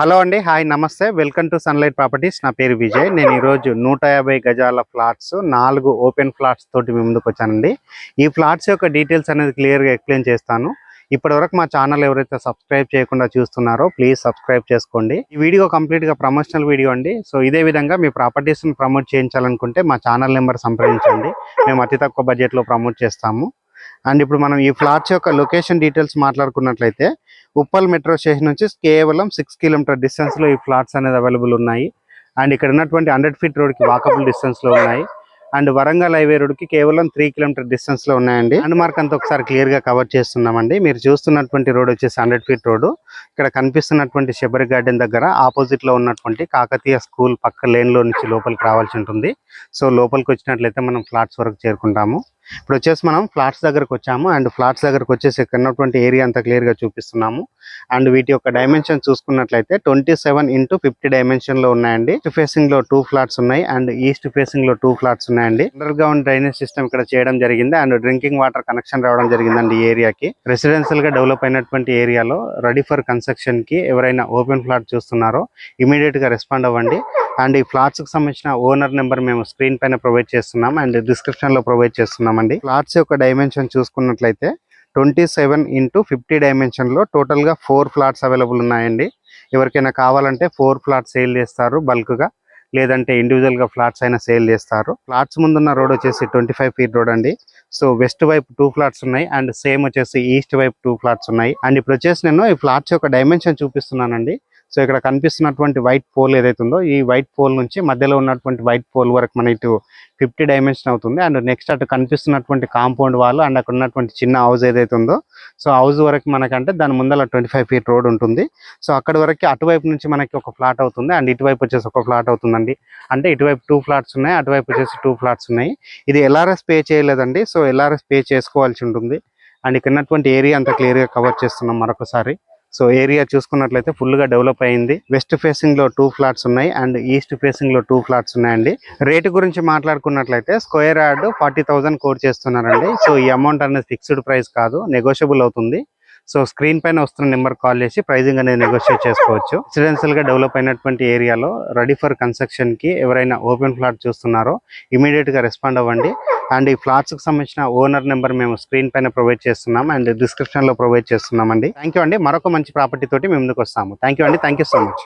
Hello అండి hi namaste. Welcome to sunlight properties. నా పేరు విజయ్. నేను ఈరోజు నూట యాభై గజాల ఫ్లాట్స్ నాలుగు ఓపెన్ ఫ్లాట్స్ తోటి మీ ముందుకు వచ్చానండి. ఈ ఫ్లాట్స్ యొక్క డీటెయిల్స్ అనేది క్లియర్గా ఎక్స్ప్లెయిన్ చేస్తాను. ఇప్పటివరకు మా ఛానల్ ఎవరైతే సబ్స్క్రైబ్ చేయకుండా చూస్తున్నారో ప్లీజ్ సబ్స్క్రైబ్ చేసుకోండి. ఈ వీడియో కంప్లీట్గా ప్రమోషనల్ వీడియో అండి. సో ఇదే విధంగా మీ ప్రాపర్టీస్ని ప్రమోట్ చేయించాలనుకుంటే మా ఛానల్ నెంబర్ సంప్రదించండి. మేము అతి తక్కువ బడ్జెట్లో ప్రమోట్ చేస్తాము. అండ్ ఇప్పుడు మనం ఈ ఫ్లాట్స్ యొక్క లొకేషన్ డీటెయిల్స్ మాట్లాడుకున్నట్లయితే ఉప్పల్ మెట్రో స్టేషన్ నుంచి కేవలం సిక్స్ కిలోమీటర్ డిస్టెన్స్లో ఈ ఫ్లాట్స్ అనేది అవైలబుల్ ఉన్నాయి. అండ్ ఇక్కడ ఉన్నటువంటి హండ్రెడ్ ఫీట్ రోడ్కి వాకబుల్ డిస్టెన్స్లో ఉన్నాయి. అండ్ వరంగల్ హైవే రోడ్కి కేవలం త్రీ కిలోమీటర్ డిస్టెన్స్లో ఉన్నాయండి. అండ్ మార్క్ అంతా ఒకసారి క్లియర్గా కవర్ చేస్తున్నామండి. మీరు చూస్తున్నటువంటి రోడ్ వచ్చేసి హండ్రెడ్ ఫీట్ రోడ్ ఇక్కడ కనిపిస్తున్నటువంటి శబరి గార్డెన్ దగ్గర ఆపోజిట్లో ఉన్నటువంటి కాకతీయ స్కూల్ పక్క లేన్లో నుంచి లోపలికి రావాల్సి ఉంటుంది. సో లోపలికి వచ్చినట్లయితే మనం ఫ్లాట్స్ వరకు చేరుకుంటాము. ఇప్పుడు వచ్చేసి మనం ఫ్లాట్స్ దగ్గరకు వచ్చాము. అండ్ ఫ్లాట్స్ దగ్గరకు వచ్చేసి ఇక్కడ ఉన్నటువంటి ఏరియా అంతా క్లియర్గా చూపిస్తున్నాము. అండ్ వీటి యొక్క డైమెన్షన్ చూసుకున్నట్లయితే ట్వంటీ సెవెన్ ఇంటూ ఫిఫ్టీ డైమెన్షన్లో ఉన్నాయండి. ఈస్ట్ ఫేసింగ్లో టూ ఫ్లాట్స్ ఉన్నాయి. అండ్ ఈస్ట్ ఫేసింగ్లో టూ ఫ్లాట్స్ ఉన్నాయండి. అండర్ గ్రౌండ్ డ్రైనేజ్ సిస్టమ్ ఇక్కడ చేయడం జరిగింది. అండ్ డ్రింకింగ్ వాటర్ కనెక్షన్ రావడం జరిగిందండి ఈ ఏరియాకి. రెసిడెన్షియల్గా డెవలప్ అయినటువంటి ఏరియాలో రెడీ ఫర్ కన్స్ట్రక్షన్కి ఎవరైనా ఓపెన్ ఫ్లాట్ చూస్తున్నారో ఇమీడియట్గా రెస్పాండ్ అవ్వండి. అండ్ ఈ ఫ్లాట్స్కి సంబంధించిన ఓనర్ నెంబర్ మేము స్క్రీన్ పైన ప్రొవైడ్ చేస్తున్నాం అండ్ డిస్క్రిప్షన్లో ప్రొవైడ్ చేస్తున్నామండి ఫ్లాట్స్ యొక్క డైమెన్షన్ చూసుకున్నట్లయితే ట్వంటీ సెవెన్ ఇంటూ ఫిఫ్టీ డైమెన్షన్లో టోటల్గా టోటల్గా ఫోర్ ఫ్లాట్స్ అవైలబుల్ ఉన్నాయండి. ఎవరికైనా కావాలంటే ఫోర్ ఫ్లాట్స్ సేల్ చేస్తారు బల్క్గా లేదంటే ఇండివిజువల్గా ఫ్లాట్స్ అయినా సేల్ చేస్తారు. ఫ్లాట్స్ ముందున్న రోడ్ వచ్చేసి ట్వంటీ ఫైవ్ ఫీట్ రోడ్ అండి. సో వెస్ట్ వైపు టూ ఫ్లాట్స్ ఉన్నాయి అండ్ సేమ్ వచ్చేసి ఈస్ట్ వైపు టూ ఫ్లాట్స్ ఉన్నాయి. అండ్ ఇప్పుడు వచ్చేసి నేను ఈ ఫ్లాట్స్ యొక్క డైమెన్షన్ చూపిస్తున్నానండి. సో ఇక్కడ కనిపిస్తున్నటువంటి వైట్ పోల్ ఏదైతే ఉందో ఈ వైట్ పోల్ నుంచి మధ్యలో ఉన్నటువంటి వైట్ పోల్ వరకు మన ఇటు ఫిఫ్టీ డైమెన్షన్ అవుతుంది. అండ్ నెక్స్ట్ అటు కనిపిస్తున్నటువంటి కాంపౌండ్ వాల్ అండ్ అక్కడ ఉన్నటువంటి చిన్న హౌస్ ఏదైతే ఉందో సో హౌస్ వరకు మనకంటే దాని ముందర ట్వంటీ ఫైవ్ ఫీట్ రోడ్ ఉంటుంది. సో అక్కడ వరకు అటువైపు నుంచి మనకి ఒక ఫ్లాట్ అవుతుంది. అండ్ ఇటువైపు వచ్చేసి ఒక ఫ్లాట్ అవుతుందండి. అంటే ఇటువైపు టూ ఫ్లాట్స్ ఉన్నాయి అటువైపు వచ్చేసి టూ ఫ్లాట్స్ ఉన్నాయి. ఇది ఎల్ఆర్ఎస్ పే చేయలేదండి సో ఎల్ఆర్ఎస్ పే చేసుకోవాల్సి ఉంటుంది. అండ్ ఇక్కడ ఉన్నటువంటి ఏరియా అంతా క్లియర్గా కవర్ చేస్తున్నాం మరొకసారి. సో ఏరియా చూసుకున్నట్లయితే ఫుల్గా డెవలప్ అయింది. వెస్ట్ ఫేసింగ్లో టూ ఫ్లాట్స్ ఉన్నాయి అండ్ ఈస్ట్ ఫేసింగ్లో టూ ఫ్లాట్స్ ఉన్నాయండి. రేటు గురించి మాట్లాడుకున్నట్లయితే square yard forty thousand quote చేస్తున్నారండి. సో ఈ అమౌంట్ అనేది ఫిక్స్డ్ ప్రైస్ కాదు నెగోషియబుల్ అవుతుంది. సో స్క్రీన్ పైన వస్తున్న నెంబర్ కాల్ చేసి ప్రైజింగ్ అనేది నెగోషియేట్ చేసుకోవచ్చు. రెసిడెన్షియల్గా డెవలప్ అయినటువంటి ఏరియాలో రెడీ ఫర్ కన్స్ట్రక్షన్కి ఎవరైనా ఓపెన్ ఫ్లాట్ చూస్తున్నారో ఇమీడియట్గా రెస్పాండ్ అవ్వండి. అండ్ ఈ ఫ్లాట్స్కి సంబంధించిన ఓనర్ నెంబర్ మేము స్క్రీన్ పైన ప్రొవైడ్ చేస్తున్నాం అండ్ డిస్క్రిప్షన్లో ప్రొవైడ్ చేస్తున్నామండి. థ్యాంక్ యూ అండి. మరొక మంచి ప్రాపర్టీ తోటి మేము ముందుకు వస్తాము. థ్యాంక్ యూ అండి. Thank you so much.